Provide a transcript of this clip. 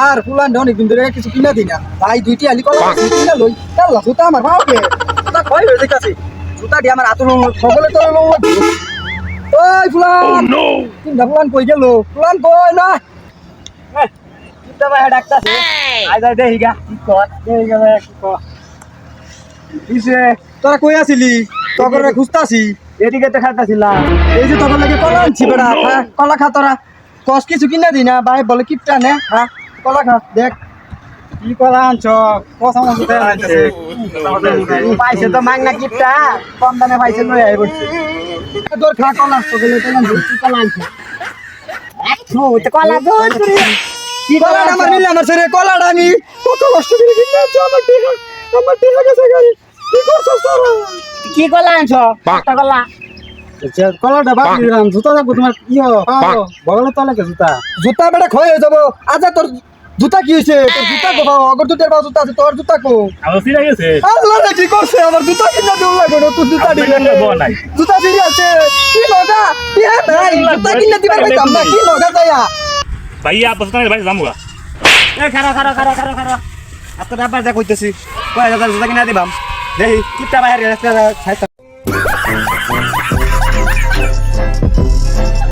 আর ফুলান অনেক দিন ধরে কিছু কিনা দিই না। ভাই দুইটি আলি কলা কিনা লই। আল্লাহ জুতা আমার ভাবকে জুতা কই হয়ে যাইতাছে জুতা দিয়ে আমার আতর সকলে তো ওই ফুলান! তিনটা ফুলান কই গেল? ফুলান কই না? জুতা ভাই ডাকতাছে। আই যাই দেহি গা। কি কর দেহি গা ভাই কি কর কিসে তোরা কই আছিলি তখন খুঁজতাছি। এদিকে তো খাইতাছিলাম এই যে তখন লাগে কলা আনছি বেড়া কলা খা তোরা। কস কিছু কিনা দি না ভাই বলে কিপটা নে হ্যাঁ। কলা খা দেখ। কি কলা আনছ? কসা মাছ উঠে আনছে। পাইছে তো মাংনা কিপটা। কম দামে পাইছে লই আই বলছে। তোর খা কলা তোকে কলা আনছি। কলা আনছি কলা দুধ কি কলা আমার নিলে আমার ছেড়ে কলাটা আমি কত কষ্ট করে কিনে আনছি আমার টিহা আমার টিহা গেছে গাড়ি। কি করছস তোরা? কি কলা আনছ? একটা কলা। কলাটা বাদ দিলাম জুতা থাকব তোমার। কি বগলের তলে জুতা। জুতা বেটা ক্ষয় হয়ে যাব। আচ্ছা তোর জুতা কি হয়েছে তোর জুতা কো বাবা অগর দুটের বাবা জুতা আছে তোর জুতা কো? আমার ফিরে গেছে? আল্লাহ রে কি করছে? আমার জুতা কিনা দেবো লাগবে না তোর জুতা দিলে। আপনার বউ নাই। জুতা ফিরে আছে। কি লগা কি হ্যাঁ ভাই জুতা কিনা দিবার পাইতাম না কি লগা যাইয়া ভাইয়া বসে ভাই যামুগা। এ খারো খারো খারো খারো খারো এত ব্যাপার যা কইতেছি কয় হাজার জুতা কিনা দিবাম। দেখি কিপটা বাইরে